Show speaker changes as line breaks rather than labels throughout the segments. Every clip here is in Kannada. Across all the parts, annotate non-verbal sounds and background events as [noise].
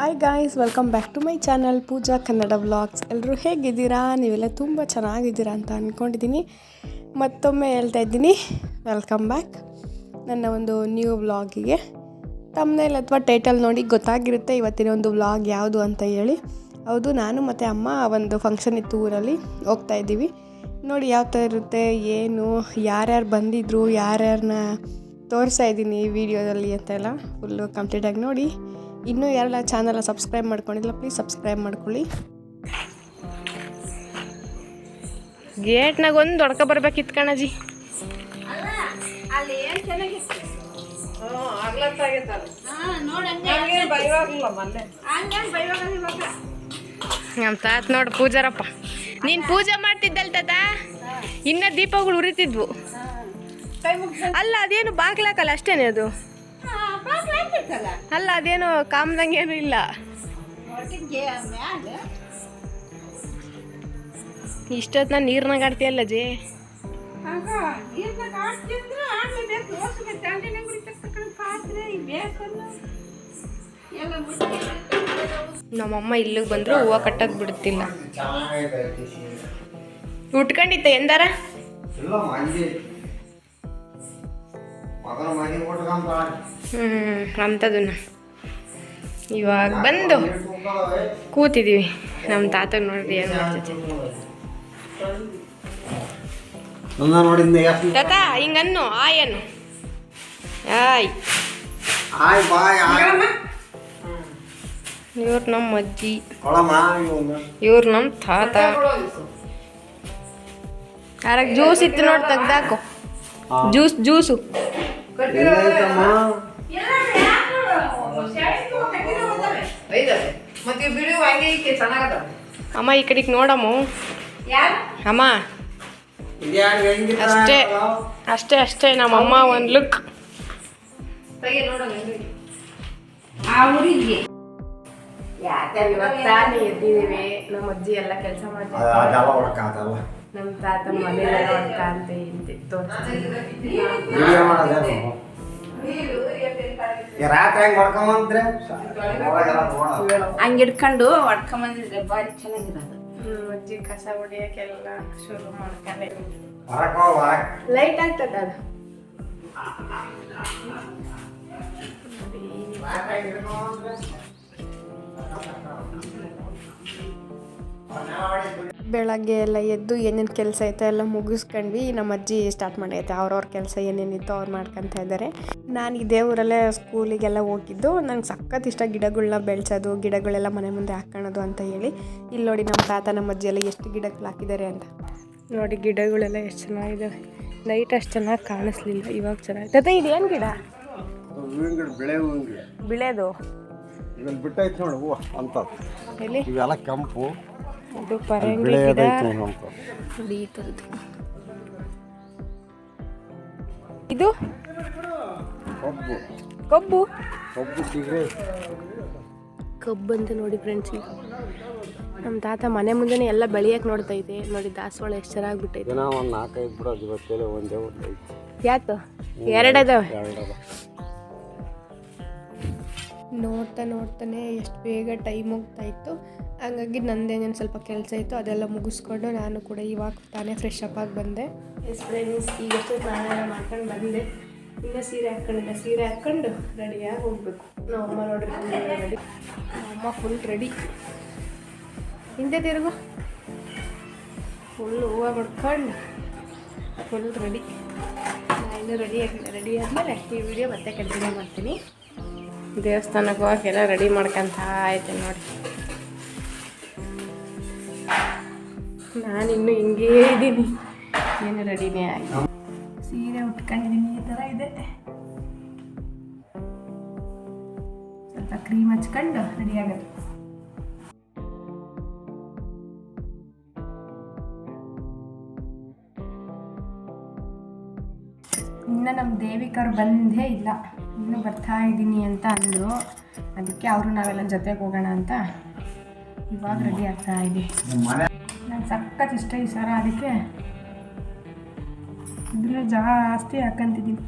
Hi guys welcome back to my channel Pooja Kannada vlogs ಎಲ್ಲರೂ ಹೇಗಿದ್ದೀರಾ? ನೀವೆಲ್ಲ ತುಂಬ ಚೆನ್ನಾಗಿದ್ದೀರಾ ಅಂತ ಅಂದ್ಕೊಂಡಿದ್ದೀನಿ ಮತ್ತೊಮ್ಮೆ ಹೇಳ್ತಾ ಇದ್ದೀನಿ. ವೆಲ್ಕಮ್ ಬ್ಯಾಕ್ ನನ್ನ ಒಂದು ನ್ಯೂ ವ್ಲಾಗಿಗೆ ತಮ್ಮನೇಲಿ ಅಥವಾ ಟೈಟಲ್ ನೋಡಿ ಗೊತ್ತಾಗಿರುತ್ತೆ ಇವತ್ತಿನ ಒಂದು ವ್ಲಾಗ್ ಯಾವುದು ಅಂತ ಹೇಳಿ. ಹೌದು, ನಾನು ಮತ್ತು ಅಮ್ಮ ಒಂದು ಫಂಕ್ಷನ್ ಇತ್ತು ಊರಲ್ಲಿ ಹೋಗ್ತಾ ಇದ್ದೀವಿ. ನೋಡಿ ಯಾವ ಥರ ಇರುತ್ತೆ, ಏನು, ಯಾರ್ಯಾರು ಬಂದಿದ್ರು ಯಾರ್ಯಾರನ್ನ ತೋರಿಸ್ತಾ ಇದ್ದೀನಿ ವಿಡಿಯೋದಲ್ಲಿ ಅಂತೆಲ್ಲ ಫುಲ್ಲು ಕಂಪ್ಲೀಟಾಗಿ ನೋಡಿ. ಇನ್ನೂ ಯಾರೆಲ್ಲ ಚಾನಲ್ ಸಬ್ಸ್ಕ್ರೈಬ್ ಮಾಡ್ಕೊಂಡಿಲ್ಲ ಪ್ಲೀಸ್ ಸಬ್ಸ್ಕ್ರೈಬ್ ಮಾಡ್ಕೊಳ್ಳಿ. ಗೇಟ್ನಾಗ ಒಂದು ದೊಡ್ಕ ಬರ್ಬೇಕಿತ್ತು ಕಣಜಿ. ನಮ್ಮ ತಾತ ನೋಡಿ ಪೂಜಾರಪ್ಪ. ನೀನು ಪೂಜೆ ಮಾಡ್ತಿದ್ದಲ್ ತಾತ? ಇನ್ನ ದೀಪಗಳು ಉರಿತಿದ್ವು. ಅಲ್ಲ, ಅದೇನು ಬಾಗ್ಲಾಕಲ್ಲ, ಅಷ್ಟೇನೆ ಅದು? ಅಲ್ಲ ಅದೇನು ಕಾಮ್ದಂಗೇನು ಇಲ್ಲ. ಇಷ್ಟೊತ್ತು ನೀರ್ನಾಗ ಆಡ್ತೀಯಲ್ಲ ಜೇ? ನಮ್ಮಮ್ಮ ಇಲ್ಲಿಗೆ ಬಂದ್ರು ಹೂವು ಕಟ್ಟಕ್ ಬಿಡುತ್ತಿಲ್ಲ ಉಟ್ಕೊಂಡಿತ್ತ ಎಂದಾರ? ಹ್ಮ್ ಅಂಥದನ್ನ ಇವಾಗ ಬಂದು ಕೂತಿದೀವಿ. ನಮ್ಮ ತಾತ ನೋಡ್ರಿ ಏನು ಮಾಡ್ತೈತೆ ತಾತ ಹಿಂಗನ್ನು ಆಯನು ಆಯ್
ಆಯ್ ಬಾಯ್ ಆಯ್
ಇವ್ರು ನಮ್ಮ ಅಜ್ಜಿ. ಇವ್ರು ನಮ್ಮ ತಾತ. ಯಾರಾಗ ಜ್ಯೂಸ್ ಇತ್ತು ನೋಡಿ ತೆಗ್ದಾಕು. ಜ್ಯೂಸ್ ಜ್ಯೂಸು ಅಮ್ಮ ಈ ಕಡೆಗೆ ನೋಡಮ್ಮ. ಅಮ್ಮ. ಅಷ್ಟೇ. ಅಷ್ಟೇ ಅಷ್ಟೇ ನಮ್ಮ ಅಮ್ಮ ಒಂದು ಲುಕ್ ನಮ್ಮ ಅಜ್ಜಿ ಎಲ್ಲ ಕೆಲಸ ಮಾಡ್ತಾರೆ ನಮ್ಮ ತಾತ ಮನೆಯೆಲ್ಲ ಹೊಡ್ಕ ಅಂತ ಹಿಂದೆ ತೋರಿಸ್ತೀನಿ
ಹೆಂಗ್
ಹಿಡ್ಕೊಂಡು ಹೊಡ್ಕೊಂಬಂದಿದ್ರೆ ಭಾರಿ ಚೆನ್ನಾಗಿರೋದು.
ಅಜ್ಜಿ ಕಸ ಹೊಡಿಯೋಕ್ಕೆಲ್ಲ ಶುರು
ಮಾಡ್ಕೊಂಡೆ.
ಲೈಟ್ ಆಗ್ತದ ಅದು. ಬೆಳಗ್ಗೆ ಎಲ್ಲ ಎದ್ದು ಏನೇನು ಕೆಲಸ ಐತೆ ಎಲ್ಲ ಮುಗಿಸ್ಕೊಂಡ್ವಿ. ನಮ್ಮ ಅಜ್ಜಿ ಸ್ಟಾರ್ಟ್ ಮಾಡೈತೆ ಅವ್ರವ್ರ ಕೆಲಸ ಏನೇನಿತ್ತು ಅವ್ರು ಮಾಡ್ಕೊತಾ ಇದ್ದಾರೆ ನಾನು ಇದೇ ಊರಲ್ಲೇ ಸ್ಕೂಲಿಗೆಲ್ಲ ಹೋಗಿದ್ದು. ನಂಗೆ ಸಖತ್ ಇಷ್ಟ ಗಿಡಗಳನ್ನ ಬೆಳೆಸೋದು ಗಿಡಗಳೆಲ್ಲ ಮನೆ ಮುಂದೆ ಹಾಕ್ಕೊಳೋದು ಅಂತ ಹೇಳಿ. ಇಲ್ಲಿ ನೋಡಿ ನಮ್ಮ ತಾತ ನಮ್ಮ ಅಜ್ಜಿ ಎಲ್ಲ ಎಷ್ಟು ಗಿಡಗಳು ಹಾಕಿದ್ದಾರೆ ಅಂತ. ನೋಡಿ ಗಿಡಗಳೆಲ್ಲ ಎಷ್ಟು ಚೆನ್ನಾಗಿದೆ ನೈಟ್ ಅಷ್ಟು ಚೆನ್ನಾಗಿ ಕಾಣಿಸ್ಲಿಲ್ಲ. ಇವಾಗ ಚೆನ್ನಾಗಿ ತಾತ ಇದೇನು ಗಿಡ? ಬಿಳೆದು?
ಬಿಟ್ಟೈತೆ ನೋಡು ಹೂವು ಅಂತ. ಇವೆಲ್ಲ ಕೆಂಪು.
ಇದು ಪರಂಗಿ ಗಿಡ.
ಅಂತ.
ನೋಡಿ ಈ ಥರದ್ದು ಇದು?
ಕಬ್ಬು.
ಕಬ್ಬು?
ಕಬ್ಬು
ಅಂತ ನೋಡಿ ಫ್ರೆಂಡ್ಸ್ ಈಗ. ನಮ್ಮ ತಾತ ಮನೆ ಮುಂದೆನೇ ಎಲ್ಲ ಬೆಳೆಯಕ್ಕೆ ನೋಡ್ತೈತೆ ನೋಡಿ ದಾಸವಾಳ ಎಷ್ಟು ಚೆನ್ನಾಗಿ ಬಿಟ್ಟೈತೆ
ಒಂದು ನಾಲ್ಕೈದು ಬಿಡೋದು ಇವತ್ತೇಲೆ ಒಂದೇ ಒಂದು
ಯಾತು? ಎರಡು ಇದಾವೆ
ಎರಡದ
ನೋಡ್ತಾ ನೋಡ್ತಾನೆ ಎಷ್ಟು ಬೇಗ ಟೈಮ್ ಹೋಗ್ತಾ ಇತ್ತು. ಹಂಗಾಗಿ ನಂದೇನೇನು ಸ್ವಲ್ಪ ಕೆಲಸ ಇತ್ತು ಅದೆಲ್ಲ ಮುಗಿಸ್ಕೊಂಡು ನಾನು ಕೂಡ ಇವಾಗ ತಾನೇ ಫ್ರೆಶ್ ಅಪ್ ಆಗಿ ಬಂದೆ. ಎಸ್ ಫ್ರೆಂಡ್ಸ್ ಈಗಷ್ಟೇ ಸ್ನಾನ ಮಾಡ್ಕೊಂಡು ಬಂದೆ. ಇನ್ನು ಸೀರೆ ಹಾಕ್ಕೊಂಡಿಲ್ಲ ಸೀರೆ ಹಾಕ್ಕೊಂಡು ರೆಡಿಯಾಗಿ ಹೋಗ್ಬೇಕು. ನಮ್ಮ ಅಮ್ಮ ನೋಡ್ರಿ ರೆಡಿ ಅಮ್ಮ ಫುಲ್ ರೆಡಿ ಹಿಂದೆ ತಿರುಗು. ಫುಲ್ ಹೂವು ಹೊಡ್ಕೊಂಡು ಫುಲ್ ರೆಡಿ ನಾನು ರೆಡಿ ಆಗಿ ರೆಡಿ ಆದಮೇಲೆ ಈ ವಿಡಿಯೋ ಮತ್ತೆ ಕಂಟಿನ್ಯೂ ಮಾಡ್ತೀನಿ. ದೇವಸ್ಥಾನಕ್ಕೆ ಹೋಗಕ್ಕೆಲ್ಲ ರೆಡಿ ಮಾಡ್ಕೊಂತ ಐತೆ ನೋಡಿ. ನಾನಿನ್ನು ಹಿಂಗೇ ಇದ್ದೀನಿ. ಏನು ರೆಡಿನೇ ಆಗಿ ಸೀರೆ ಉಟ್ಕೊಂಡಿದ್ದೀನಿ, ಈ ಥರ ಇದೆ. ಸ್ವಲ್ಪ ಕ್ರೀಮ್ ಹಚ್ಕೊಂಡು ರೆಡಿ ಆಗೋದು ನಮ್ಮ ದೇವಿಕರು ಬಂದೇ ಇಲ್ಲ. ಇನ್ನೂ ಬರ್ತಾ ಇದ್ದೀನಿ ಅಂತ ಅಂದರು ಅದಕ್ಕೆ ಅವರು ನಾವೆಲ್ಲ ಜೊತೆಗೆ ಹೋಗೋಣ ಅಂತ ಇವಾಗ ರೆಡಿ ಆಗ್ತಾ ಇದ್ದೀವಿ ನಂಗೆ ಸಖತ್ ಇಷ್ಟ ಈ ಸರ. ಅದಕ್ಕೆ ಇದ್ರೂ ಜಾಸ್ತಿ ಹಾಕಂತಿದ್ದೀನಿ.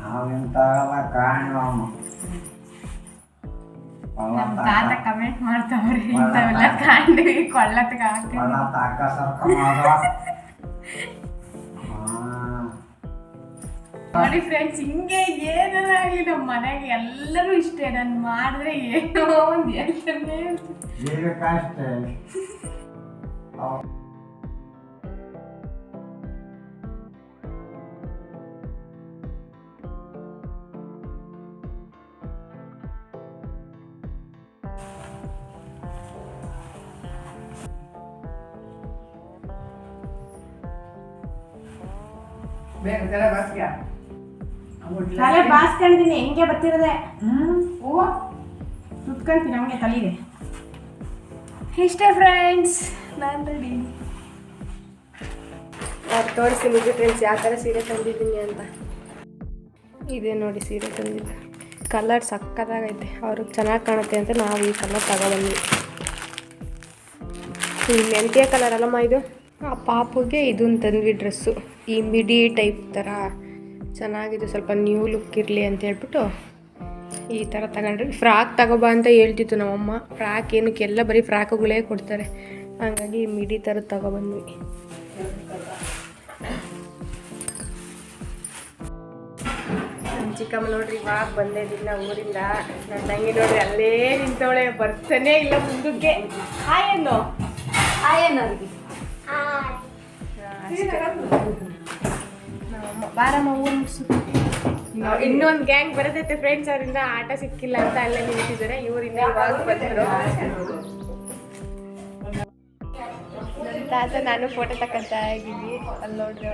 ನಾವು
ನಮ್ಮ ತಾತ ಕಮೆಂಟ್ ಮಾಡ್ತಾವ್ರಿ ಇಂಥವೆಲ್ಲ ಕಾಂಡಿವಿ ಕೊಳ್ಳತ್ಗ ಹಾಕಿ ನೋಡಿ ಫ್ರೆಂಡ್ಸ್ ಹಿಂಗೆ ಆಗ್ಲಿ ನಮ್ಮ ಮನೆಗೆ ಎಲ್ಲರೂ ಇಷ್ಟೇ ನಾನು ಮಾಡಿದ್ರೆ ಏನೋ ಒಂದು [laughs] ಹೇಳ್ತಾನೆ
ಜೀವಿಕಷ್ಟೇ
ತಲೆ ಬಾಸ್ಕೊಂಡಿದ್ದೀನಿ ಹೆಂಗೆ ಬರ್ತಿರೋದೆ? ಹೂವ. ಸುತ್ಕೊಂತೀನಿ ನಮಗೆ ತಲೆಗೆ. ಇಷ್ಟೇ ಫ್ರೆಂಡ್ಸ್ ನಾನು ರೆಡಿ
ತೋರಿಸಿ ತೋರಿಸ್ತೀನಿ ಫ್ರೆಂಡ್ಸ್ ಯಾವ ಥರ ಸೀರೆ ತಂದಿದ್ದೀನಿ ಅಂತ? ಇದೆ ನೋಡಿ ಸೀರೆ ತಂದಿದ್ದು. ಕಲರ್ ಸಕ್ಕತ್ತಾಗೈತೆ. ಅವ್ರಿಗೆ ಚೆನ್ನಾಗಿ ಕಾಣುತ್ತೆ ಅಂತ ನಾವು ಈ ಕಲರ್ ತಗೊಬಂದ್ವಿ. ಈ ಮೆಂತ್ಯ ಕಲರ್ ಅಲ್ಲಮ್ಮ ಇದು? ಆ ಪಾಪುಗೆ ಇದನ್ನು ತಂದ್ವಿ ಡ್ರೆಸ್ಸು ಈ ಮಿಡಿ ಟೈಪ್ ಥರ ಚೆನ್ನಾಗಿದೆ ಸ್ವಲ್ಪ ನ್ಯೂ ಲುಕ್ ಇರಲಿ ಅಂತ ಹೇಳ್ಬಿಟ್ಟು ಈ ಥರ ತಗೊಂಡ್ರಿ. ಫ್ರಾಕ್ ತಗೋಬಾ ಅಂತ ಹೇಳ್ತಿತ್ತು ನಮ್ಮಮ್ಮ. ಫ್ರಾಕ್ ಏನಕ್ಕೆ ಎಲ್ಲ ಬರೀ ಫ್ರಾಕುಗಳೇ ಕೊಡ್ತಾರೆ. ಹಾಗಾಗಿ ಮಿಡಿ ಥರ ತಗೊಬಂದ್ವಿ. ಚಿಕ್ಕಮ್ಮ ನೋಡ್ರಿ ಇವಾಗ ಬಂದೇ ದಿನ ಊರಿಂದ. ನನ್ನ ತಂಗಿ ನೋಡ್ರಿ ಅಲ್ಲೇ ನಿಂತವಳೆ ಬರ್ತಾನೆ ಇಲ್ಲ ಮುಂದಕ್ಕೆ. ಹಾಯ್ ಏನು ಹಾಯ್ ಬಾರಮ್ಮ ಊರು ಮುಗಿಸು ಇನ್ನೊಂದು ಗ್ಯಾಂಗ್ ಬರತೈತೆ ಫ್ರೆಂಡ್ಸ್ ಅವರಿಂದ ಆಟ ಸಿಕ್ಕಿಲ್ಲ ಅಂತ ಅಲ್ಲೇ ನಿಂತಿದ್ದಾರೆ. ಇವರಿಂದ ಇವಾಗ ಬಂದರು. ತಾತ ನಾನು ಫೋಟೋ ತಕ್ಕಂತ ಇದ್ದೀವಿ ಅಲ್ಲಿ ನೋಡ್ರಿ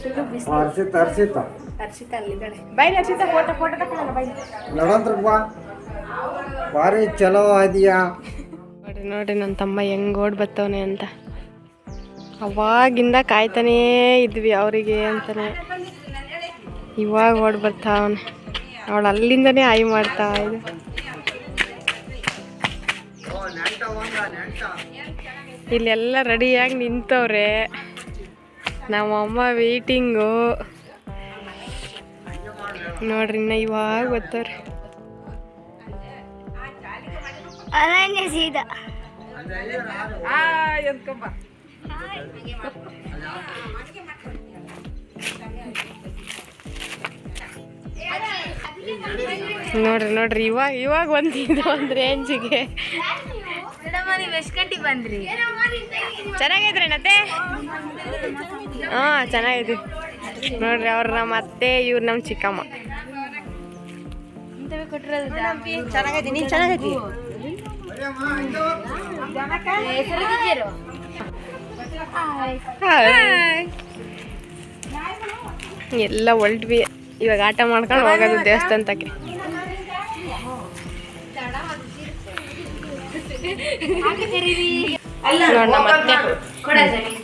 ಫುಲ್ಲು ಬಿಸಿಲು
ಹರ್ಷಿತ್ ಹರ್ಷಿತ್
ಹರ್ಷಿತಾ ಅಲ್ಲಿದ್ದಾಳೆ ಬೈ ಹರ್ಷಿತಾ ಫೋಟೋ ಫೋಟೋ ತಕೊಳ್ಳೋಣ ಬೈ
ನಡಂತ್ರ ಬಾ. ಭಾರಿ ಚಲೋ ಆದಿಯಾ
ನೋಡ್ರಿ ನೋಡ್ರಿ ನನ್ನ ತಮ್ಮ ಹೆಂಗ್ ಓಡ್ ಬತ್ತವನೆ ಅಂತ. ಅವಾಗಿಂದ ಕಾಯ್ತಾನೇ ಇದ್ವಿ ಅವರಿಗೆ ಅಂತಾನೆ. ಇವಾಗ ಓಡ್ ಬರ್ತಾವನೆ ಅವಳು ಅಲ್ಲಿಂದನೇ ಆಯ್ ಮಾಡ್ತಾ ಇದು. ಇಲ್ಲೆಲ್ಲ ರೆಡಿಯಾಗಿ ನಿಂತವ್ರೆ. ನಮ್ಮಮ್ಮ ವೇಟಿಂಗು ನೋಡ್ರಿ ಇನ್ನ ಇವಾಗ ಬರ್ತಾರೆ ನೋಡ್ರಿ ನೋಡ್ರಿ ಇವಾಗ ಇವಾಗ ಬಂದಿದ್ದು ಒಂದು ರೇಂಜಿಗೆ.
ನೀವು ಎಷ್ಟು ಗಂಟೆಗೆ ಬಂದ್ರಿ
ಚೆನ್ನಾಗೈತ್ರಿ ನತ್ತೆ ಹಾಂ ಚೆನ್ನಾಗೈತಿ ನೋಡ್ರಿ ಅವ್ರ ನಮ್ಮ ಅತ್ತೆ ಇವ್ರು ನಮ್ಮ ಚಿಕ್ಕಮ್ಮ.
ಚೆನ್ನಾಗೈತಿ ನೀನು ಚೆನ್ನಾಗೈತಿ?
ಎಲ್ಲ ಹೊಲ್ಟ್ವಿ ಇವಾಗ ಆಟ ಮಾಡ್ಕೊಂಡು ಹೋಗೋದು ದೇವಸ್ಥಾನಕ್ಕೆ.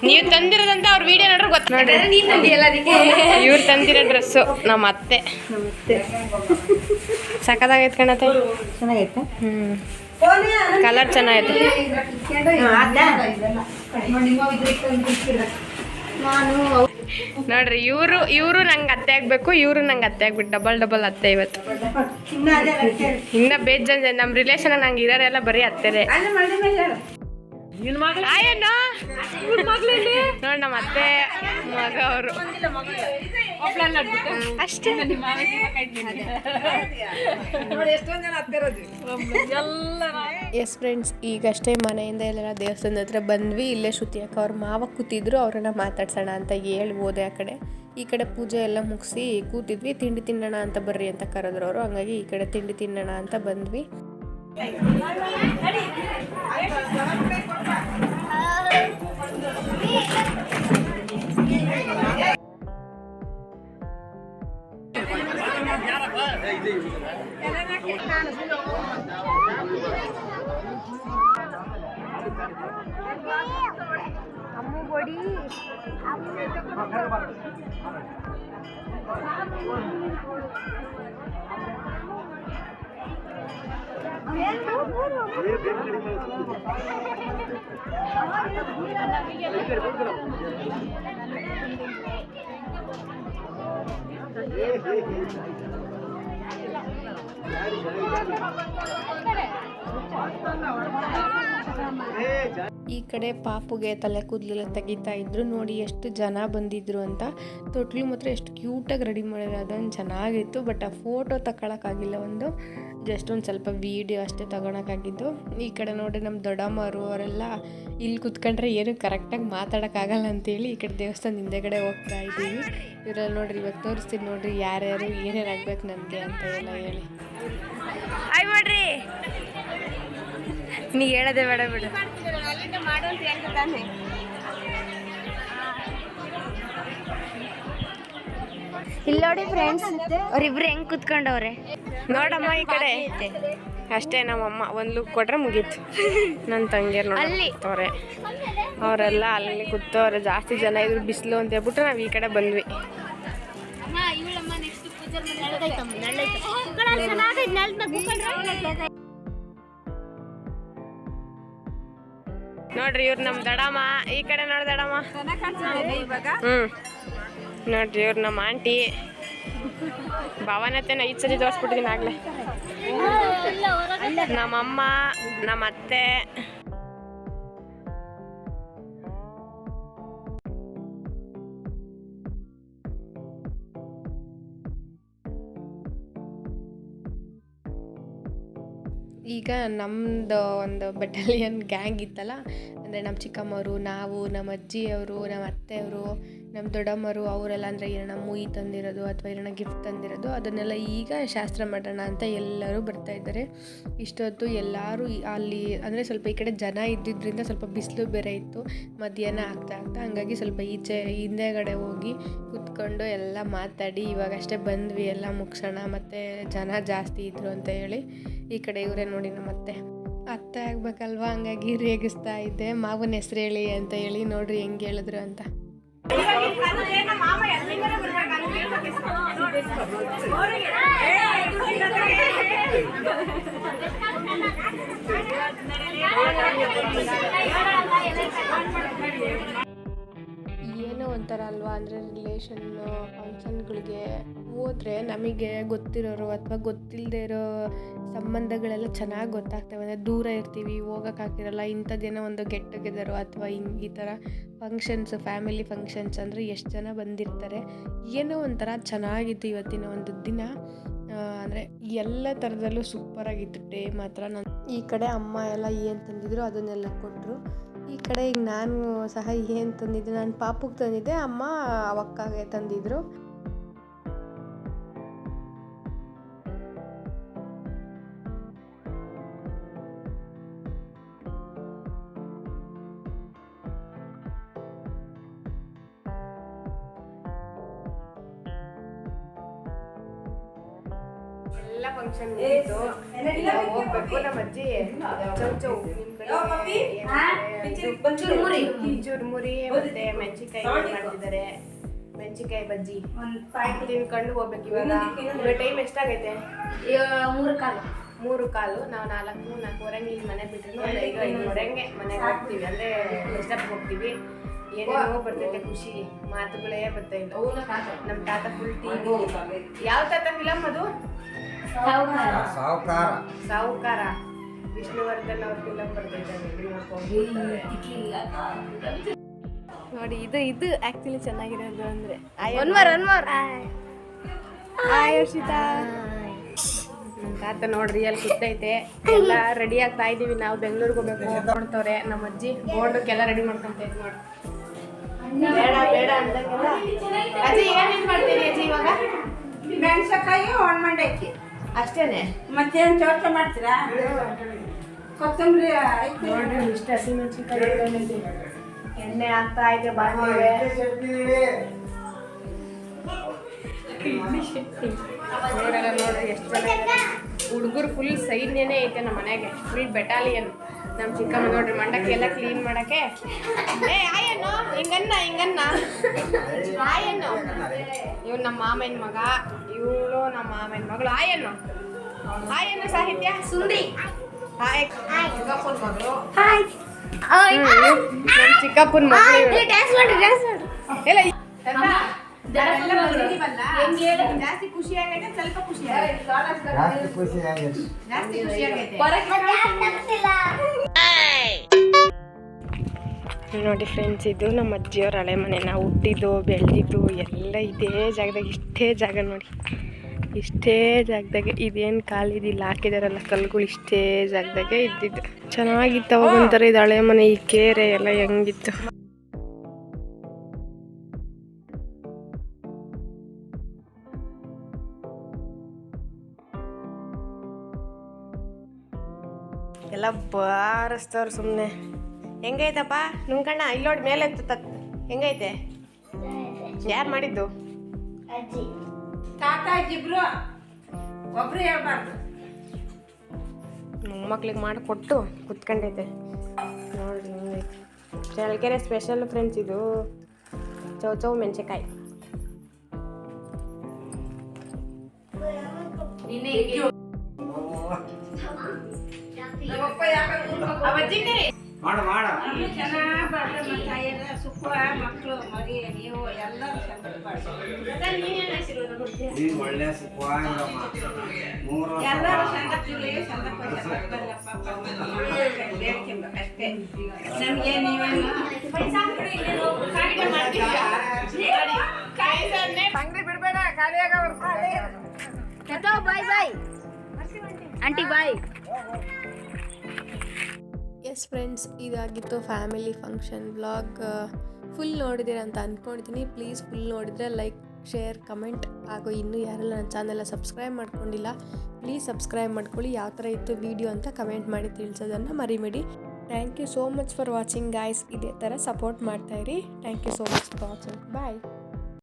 ನೀವು ತಂದಿರೋದಂತ ಅವ್ರ ವಿಡಿಯೋ ನೋಡ್ರಿ ಗೊತ್ತ. ನೋಡ್ರಿ ಇವ್ರು ತಂದಿರೋ ಡ್ರೆಸ್ಸು ನಮ್ಮ ಅತ್ತೆ. ಸಖತ್ತಾಗೈತೆ ಕಣತ್ತೆ.
ಚೆನ್ನಾಗೈತೆ?
ಹ್ಞೂ ಕಲರ್ ಚೆನ್ನಾಗಿದೆ ನೋಡ್ರಿ ಇವರು ಇವರು ನಂಗೆ ಅತ್ತೆ ಆಗ್ಬೇಕು ಇವರು ನಂಗೆ ಅತ್ತೆ ಆಗ್ಬಿಟ್ಟು ಡಬಲ್ ಡಬಲ್ ಅತ್ತೆ ಇವತ್ತು. ಇನ್ನ ಬೇಜ್ ಜನ ನಮ್ಮ ರಿಲೇಷನ್ ನಂಗೆ ಇರೋರೆಲ್ಲ ಬರೀ ಅತ್ತೆರೆ. ನೋಡ್ ನಮ್ಮ ಅತ್ತೆ ಮಗ ಅವರು. ಅಷ್ಟೇ. ಎಸ್ ಫ್ರೆಂಡ್ಸ್ ಈಗಷ್ಟೇ ಮನೆಯಿಂದ ಎಲ್ಲರ ದೇವಸ್ಥಾನದ ಹತ್ರ ಬಂದ್ವಿ. ಇಲ್ಲೇ ಶ್ರುತಿ ಅಕ್ಕ ಅವ್ರ ಮಾವ ಕೂತಿದ್ರು. ಅವ್ರನ್ನ ಮಾತಾಡ್ಸೋಣ ಅಂತ ಹೇಳಿ ಹೋದೆ ಆ ಕಡೆ. ಈ ಕಡೆ ಪೂಜೆ ಎಲ್ಲ ಮುಗಿಸಿ ಕೂತಿದ್ವಿ. ತಿಂಡಿ ತಿನ್ನೋಣ ಅಂತ ಬರ್ರಿ ಅಂತ ಕರೆದ್ರು ಅವರು. ಹಂಗಾಗಿ ಈ ಕಡೆ ತಿಂಡಿ ತಿನ್ನೋಣ ಅಂತ ಬಂದ್ವಿ.
আম্মু বড়ি আম্মু ಹೇ ಹೇ ಹೇ ಯಾರು ಬರ್ತಾರೆ ಬರ್ತಾರೆ ಬರ್ತಾರೆ ಬರ್ತಾರೆ
ಈ ಕಡೆ ಪಾಪುಗೆ ತಲೆ ಕೂದಲೆಲ್ಲ ತೆಗಿತಾ ಇದ್ರು. ನೋಡಿ ಎಷ್ಟು ಜನ ಬಂದಿದ್ರು ಅಂತ. ತೊಟ್ಲು ಮಾತ್ರ ಎಷ್ಟು ಕ್ಯೂಟಾಗಿ ರೆಡಿ ಮಾಡಿದ್ರು ಅದೊಂದು ಚೆನ್ನಾಗಿತ್ತು. ಬಟ್ ಆ ಫೋಟೋ ತಗೊಳಕ್ಕಾಗಿಲ್ಲ ಒಂದು. ಜಸ್ಟ್ ಒಂದು ಸ್ವಲ್ಪ ವೀಡಿಯೋ ಅಷ್ಟೇ ತಗೊಳಕ್ಕಾಗಿದ್ದು ಈ ಕಡೆ ನೋಡಿ ನಮ್ಮ ದೊಡ್ಡಮ್ಮರು ಅವರೆಲ್ಲ ಇಲ್ಲಿ ಕುತ್ಕೊಂಡ್ರೆ ಏನು ಕರೆಕ್ಟಾಗಿ ಮಾತಾಡೋಕ್ಕಾಗಲ್ಲ ಅಂತೇಳಿ ಈ ಕಡೆ ದೇವಸ್ಥಾನ ಹಿಂದೆಗಡೆ ಹೋಗ್ತಾ ಇದ್ದೀವಿ. ಇವರೆಲ್ಲ ನೋಡ್ರಿ, ಇವಾಗ ತೋರಿಸ್ತೀನಿ ನೋಡ್ರಿ ಯಾರ್ಯಾರು ಏನೇನು ಆಗ್ಬೇಕು ನನಗೆ ಅಂತ ಎಲ್ಲ ಹೇಳಿ.
ಮಾಡ್ರಿ ನೀ ಹೇಳದೆ ಬೇಡ ಬಿಡು. ಇಲ್ಲಿ ನೋಡಿ ಫ್ರೆಂಡ್ಸ್ ಅವ್ರಿಬ್ರು ಹೆಂಗ್ ಕುತ್ಕೊಂಡವ್ರೆ?
ನೋಡಮ್ಮ ಈ ಕಡೆ. ಅಷ್ಟೇ ನಮ್ಮಮ್ಮ ಒಂದು ಲುಕ್ ಕೊಟ್ರೆ ಮುಗೀತು. ನನ್ನ ತಂಗಿಯರು
ಅಲ್ಲಿ.
ಅವ್ರೆ. ಅವರೆಲ್ಲ ಅಲ್ಲಿ ಕೂತವ್ರೆ ಜಾಸ್ತಿ ಜನ ಇದ್ರು ಬಿಸಿಲು ಅಂತ ಹೇಳ್ಬಿಟ್ಟು ನಾವು ಈ ಕಡೆ ಬಂದ್ವಿ. ನೋಡ್ರಿ ಇವ್ರು ನಮ್ಮ ದಡಮ್ಮ. ಈ ಕಡೆ ನೋಡಿ ದಡಮ್ಮ. ಹ್ಮ್. ನೋಡ್ರಿ ಇವ್ರು ನಮ್ಮ ಆಂಟಿ. ಭಾವನತೆನ ಐದು ಸರಿ ತೋರಿಸ್ಬಿಟ್ಟಿದ್ದೀನಿ ಆಗ್ಲೇ. ನಮ್ಮಮ್ಮ ನಮ್ಮ ಅತ್ತೆ. ಈಗ ನಮ್ಮದು ಒಂದು ಬೆಟಾಲಿಯನ್ ಗ್ಯಾಂಗ್ ಇತ್ತಲ್ಲ, ಅಂದರೆ ನಮ್ಮ ಚಿಕ್ಕಮ್ಮವರು, ನಾವು ನಮ್ಮ ಅಜ್ಜಿಯವರು ನಮ್ಮ ಅತ್ತೆಯವರು ನಮ್ಮ ದೊಡ್ಡಮ್ಮರು ಅವರೆಲ್ಲ ಅಂದರೆ ಏನೋ ಮೂಯಿ ತಂದಿರೋದು ಅಥವಾ ಏನೋ ಗಿಫ್ಟ್ ತಂದಿರೋದು, ಅದನ್ನೆಲ್ಲ ಈಗ ಶಾಸ್ತ್ರ ಮಾಡೋಣ ಅಂತ ಎಲ್ಲರೂ ಬರ್ತಾ ಇದ್ದಾರೆ. ಇಷ್ಟೊತ್ತು ಎಲ್ಲರೂ ಅಲ್ಲಿ, ಅಂದರೆ ಸ್ವಲ್ಪ ಈ ಕಡೆ ಜನ ಇದ್ದಿದ್ದರಿಂದ ಸ್ವಲ್ಪ ಬಿಸಿಲು ಬೇರೆ ಇತ್ತು, ಮಧ್ಯಾಹ್ನ ಆಗ್ತಾ ಆಗ್ತಾ, ಹಂಗಾಗಿ ಸ್ವಲ್ಪ ಈಚೆ, ಹಿಂದೆಗಡೆ ಹೋಗಿ ಕುತ್ಕೊಂಡು ಎಲ್ಲ ಮಾತಾಡಿ ಇವಾಗಷ್ಟೇ ಬಂದ್ವಿ, ಎಲ್ಲ ಮುಗ್ಸೋಣ, ಮತ್ತು ಜನ ಜಾಸ್ತಿ ಇದ್ದರು ಅಂತ ಹೇಳಿ. ಈ ಕಡೆ ಇವರೇ ನೋಡಿ ನಮ್ಮ ಅತ್ತೆ. ಅತ್ತೆ ಆಗ್ಬೇಕಲ್ವಾ? ಹಂಗಾಗಿ ರೇಗಿಸ್ತಾ ಇದ್ದೆ. ಮಾವನ ಹೆಸರು ಹೇಳಿ ಅಂತ ಹೇಳಿ ನೋಡ್ರಿ ಹೆಂಗೆ ಹೇಳಿದ್ರು ಅಂತ. ಏನೋ ಒಂಥರ ಅಲ್ವಾ ಅಂದರೆ ರಿಲೇಷನ್ ಫಂಕ್ಷನ್ಗಳಿಗೆ ಹೋದ್ರೆ ನಮಗೆ ಗೊತ್ತಿರೋರು ಅಥವಾ ಗೊತ್ತಿಲ್ಲದೆ ಇರೋ ಸಂಬಂಧಗಳೆಲ್ಲ ಚೆನ್ನಾಗಿ ಗೊತ್ತಾಗ್ತವೆ. ಅಂದರೆ ದೂರ ಇರ್ತೀವಿ ಹೋಗೋಕ್ಕಾಗಿರಲ್ಲ ಇಂಥದ್ದೇನೋ ಒಂದು ಗೆಟ್ ಟುಗೆದರು ಅಥವಾ ಹಿಂಗೆ ಈ ಥರ ಫಂಕ್ಷನ್ಸ್ ಫ್ಯಾಮಿಲಿ ಫಂಕ್ಷನ್ಸ್ ಅಂದರೆ ಎಷ್ಟು ಜನ ಬಂದಿರ್ತಾರೆ. ಏನೋ ಒಂಥರ ಚೆನ್ನಾಗಿತ್ತು ಇವತ್ತಿನ ಒಂದು ದಿನ. ಅಂದರೆ ಎಲ್ಲ ಥರದಲ್ಲೂ ಸೂಪರಾಗಿತ್ತು ಡೇ ಮಾತ್ರ. ನಾನು ಈ ಕಡೆ ಅಮ್ಮ ಎಲ್ಲ ಏನು ತಂದಿದ್ರು ಅದನ್ನೆಲ್ಲ ಕೊಟ್ಟರು ಈ ಕಡೆ ಈಗ ನಾನು ಸಹ ಏನು ತಂದಿದ್ದೆ? ನಾನು ಪಾಪುಗೆ ತಂದಿದ್ದೆ ಅಮ್ಮ ಅವಕ್ಕಾಗೆ ತಂದಿದ್ರು. ಎಲ್ಲ ಫಂಕ್ಷನ್ ಹೋಗ್ಬೇಕು ನಮ್ಮ ಅಜ್ಜಿ. ಚೌ ಚೌ ನಿಮ್ ಕಡೆ. ಚುರ್ಮುರಿ. ಚುರ್ಮುರಿ ಮತ್ತೆ ಮೆಣಸಿನ್ಕಾಯಿ ಮಾಡ್ತಿದ್ದಾರೆ. ಮೆಣಸಿನ್ಕಾಯಿ ಬಜ್ಜಿ. ತಿನ್ಕೊಂಡು ಹೋಗ್ಬೇಕು ಇವಾಗ. ಟೈಮ್ ಎಷ್ಟಾಗೈತೆ?
ಮೂರು ಕಾಲು.
ಮೂರು ಕಾಲು. ನಾವು ನಾಲ್ಕು ನಾಲ್ಕೂವರೆಗೆ ಇಲ್ಲಿ ಮನೆ ಬಿಟ್ಟಿದ್ದು ಒಂದು ಐದು ಐದುವರೆಗೆ ಮನೆಗೆ ಹೋಗ್ತೀವಿ. ಅಂದರೆ ರೆಸ್ಟಪ್ ಹೋಗ್ತೀವಿ. ಏನೇನೋ ಬರ್ತೈತೆ ಖುಷಿ. ಮಾತುಗಳೇ ಬರ್ತಾ ಇಲ್ಲ. ನಮ್ಮ ತಾತ. ಫುಲ್ ಟಿವಿ ಯಾವ ತಾತ ಫಿಲಮ್ ಅದು?
ಸಾವುಕಾರ.
ಸಾಹುಕಾರ ವಿಷ್ಣುವರ್ಧನ್ ಅವ್ರ ಫಿಲಮ್ ನೋಡ್ಕೊಂಡು ನೋಡಿ ಇದು ಇದು ಆಕ್ಚುಲಿ ಚೆನ್ನಾಗಿರೋದು ಅಂದ್ರೆ
ಅನ್ವರ್ ಅನ್ವರ್
ಹಾಯ್ ಹರ್ಷಿತಾ. ತಾತ ನೋಡ್ರಿ ಅಲ್ಲಿ ಕೂತೈತೆ ಎಲ್ಲ ರೆಡಿ ಆಗ್ತಾ ಇದೀವಿ. ನಾವು ಬೆಂಗಳೂರಿಗೆ ಹೋಗ್ಬೇಕು ನೋಡ್ತವ್ರೆ ನಮ್ಮ ಅಜ್ಜಿ ಬೋರ್ಡಕ್ಕೆಲ್ಲ ರೆಡಿ ಮಾಡ್ಕೊಂತೈತೆ ನೋಡಿ ಬೇಡ ಬೇಡ ಅಂತ ಅಜ್ಜಿ ಏನೇನು ಮಾಡ್ತೀನಿ ಅಜ್ಜಿ ಇವಾಗ?
ಮೆಣಸಕಾಯಿ ಒಣಮಂಡಕ್ಕಿ
ಅಷ್ಟೇನೆ.
ಮತ್ತೇನು ಚೌಚ ಮಾಡ್ತೀರಾ? ಕೊತ್ತಂಬರಿ ಆಯ್ತು
ನೋಡ್ರಿ ಇಷ್ಟ ಹಸಿಮೆಣಸಿನ್ಕಾಯಿ. ಎಣ್ಣೆ ಆಗ್ತಾ ಐತೆ ನೋಡಲ್ಲ ನೋಡ್ರಿ ಎಷ್ಟು ಜನ ಹುಡುಗರು ಫುಲ್ ಸೈನ್ಯನೇ ಐತೆ ನಮ್ಮ ಮನೆಗೆ. ಫುಲ್ ಬೆಟಾಲಿಯನ್ ನಮ್ಮ ಚಿಕ್ಕಮ್ಮ ನೋಡ್ರಿ ಮಂಡಕ್ಕಿ ಎಲ್ಲ ಕ್ಲೀನ್ ಮಾಡಕ್ಕೆ. ಏ ಆಯನ್ನು ಹಿಂಗನ್ನ ಹಿಂಗನ್ನ. ಆಯನ್ನು ಇವ್ ನಮ್ಮ ಮಾಮನ ಮಗ ಇವಳು ನಮ್ಮ ಮಾಮನ ಮಗಳು. ಆಯನ್ನು ಆಯನ್ನು ಸಾಹಿತ್ಯ. ಸುಂದ್ರಿ ಹಾಯ್. ಚಿಕ್ಕಪ್ಪನ ಮಗಳು. ನಮ್ಮ ಚಿಕ್ಕಪ್ಪನ ಮಗಳು. ಇವಳು.
ಡ್ಯಾನ್ಸ್ ಮಾಡ್ರಿ ಡ್ಯಾನ್ಸ್ ಮಾಡ್ರಿ
ಎಲ್ಲ ಎಂತ?
ನಾವೆಲ್ಲ ಬಂದಿದೀವಲ್ಲ, ಜಾಸ್ತಿ ಖುಷಿ ಆಗೈತೆ ಸ್ವಲ್ಪ ಖುಷಿ
ಜಾಸ್ತಿ ಖುಷಿ ಆಗೈತೆ
ಜಾಸ್ತಿ ಖುಷಿ ಆಗೈತೆ
ನೋಡಿ ಫ್ರೆಂಡ್ಸ್ ಇದು ನಮ್ಮ ಅಜ್ಜಿಯವ್ರ ಹಳೆ ಮನೆ. ನಾವು ಹುಟ್ಟಿದ್ದು ಬೆಳೆದಿದ್ದು ಎಲ್ಲ ಇದೇ ಜಾಗದಾಗ ಇಷ್ಟೇ ಜಾಗ ನೋಡಿ. ಇಷ್ಟೇ ಜಾಗದಾಗೆ ಇದೇನು ಕಾಲಿದಿಲ್ಲ ಹಾಕಿದಾರಲ್ಲ ಕಲ್ಗಳು ಇಷ್ಟೇ ಜಾಗದಾಗೆ ಇದ್ದಿದ್ದು. ಚೆನ್ನಾಗಿತ್ತು ಅವಾಗ ಒಂಥರ ಇದು ಹಳೆ ಮನೆ ಈ ಕೇರೆ ಎಲ್ಲ ಹೆಂಗಿತ್ತು. ಎಲ್ಲ ಬಾರಿಸ್ತವ್ರು ಸುಮ್ಮನೆ ಹೆಂಗೈತಪ್ಪ? ನಿಮ್ಮ ಇಲ್ಲಿ ಇಲ್ಲೋಡ್ ಮೇಲೆ ತತ್. ಹೆಂಗೈತೆ? ಯಾರು ಮಾಡಿದ್ದು?
ತಾತ ಇಬ್ರು. ಒಬ್ರು ಹೇಳ್ಬಾರ್ದು.
ಮೊಮ್ಮಕ್ಳಿಗೆ ಮಾಡಿಕೊಟ್ಟು ಕುತ್ಕೊಂಡೈತೆ. ನೋಡ್ರಿ ಹೆಂಗೈತೆ ಚಳ್ಳಕೆರೆ ಸ್ಪೆಷಲ್ ಫ್ರೆಂಡ್ಸ್ ಇದು. ಚೌ ಚೌ ಮೆಣಸಿನ್ಕಾಯಿ.
ನಮ್ಮಪ್ಪ ಎಲ್ಲರೂ ಮಾಡ
ನೀನ್ ಒಳ್ಳೆ ಮೂರು
ಬೇಡ್ಕೊಬೇಕಷ್ಟೇ ನಮಗೆ ನೀವೇನು?
Bye bye. Aunty bye.
Yes friends ಇದಾಗಿತ್ತು ಫ್ಯಾಮಿಲಿ ಫಂಕ್ಷನ್ ಬ್ಲಾಗ್ ಫುಲ್ ನೋಡಿದಿರ ಅಂತ ಅಂದ್ಕೊಂಡಿದ್ದೀನಿ ಪ್ಲೀಸ್ ಫುಲ್ ನೋಡಿದರೆ ಲೈಕ್ ಶೇರ್ ಕಮೆಂಟ್ ಹಾಗೂ ಇನ್ನೂ ಯಾರೆಲ್ಲ ನನ್ನ ಚಾನೆಲ್ಲ ಸಬ್ಸ್ಕ್ರೈಬ್ ಮಾಡ್ಕೊಂಡಿಲ್ಲ ಪ್ಲೀಸ್ ಸಬ್ಸ್ಕ್ರೈಬ್ ಮಾಡ್ಕೊಳ್ಳಿ. ಯಾವ ಥರ ಇತ್ತು ವಿಡಿಯೋ ಅಂತ ಕಮೆಂಟ್ ಮಾಡಿ ತಿಳಿಸೋದನ್ನು ಮರಿಬೇಡಿ. Thank you so much for watching guys ಇದೇ ಥರ support ಮಾಡ್ತಾಯಿರಿ thank you so much for watching bye